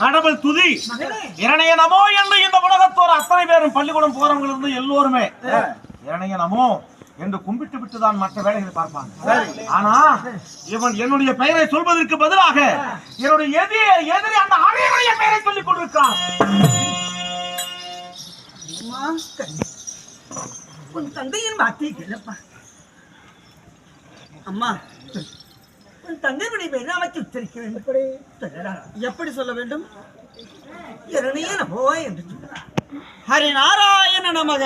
கடவுள் துதி. இரணைய நமோ என்று இந்த உலகத்தோர் அத்தனை பேரும் பள்ளிக்கூடம் போறவங்க இருந்து எல்லோருமே. இரணைய நமோ என்று கும்பிட்டு விட்டு தான் மற்ற வேலைகளை பார்ப்பாங்க. ஆனா இவன் என்னுடைய பெயரை சொல்வதற்கு பதிலாக என்னுடைய எதிரி எதிரி அந்த அறையுடைய பெயரை சொல்லிக் கொண்டிருக்கான் உன் தந்தையின் வார்த்தை கேளப்பா. அம்மா உன் தந்தையுடைய பேரை அமைச்சு உச்சரிக்க வேண்டும். எப்படி? சொல்ல வேண்டும்? இரணையே நமோ என்று சொல்லடா. ஹரி நாராயண நமக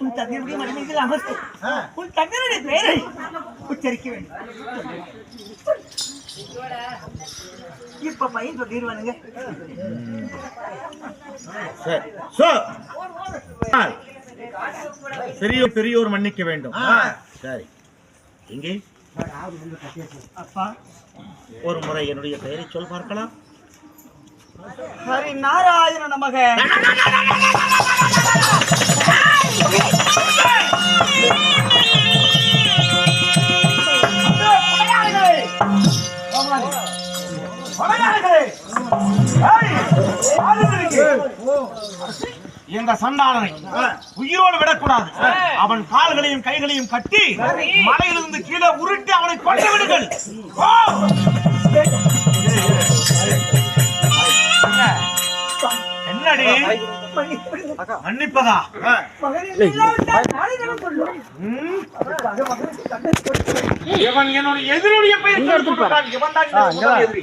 உன் தந்தையுடைய மனைவிகள் அமர்த்து உன் தந்தையுடைய பெயரை உச்சரிக்க வேண்டும் இப்ப பையன் சொல்லிடுவானுங்க பெரியோர் பெரியோர் மன்னிக்க வேண்டும் சரி. இங்கே அப்பா ஒரு முறை என்னுடைய பெயரை சொல் பார்க்கலாம் ஹரி நாராயண நமக எங்க சண்டாளனை உயிரோடு விடக்கூடாது. அவன் கால்களையும் கைகளையும் கட்டி மலையிலிருந்து கீழே உருட்டி அவனை கொண்டு விடுங்கள். மன்னிப்பதா? இவன் என்னுடைய எதிரியுடைய பெயர் எதிரி.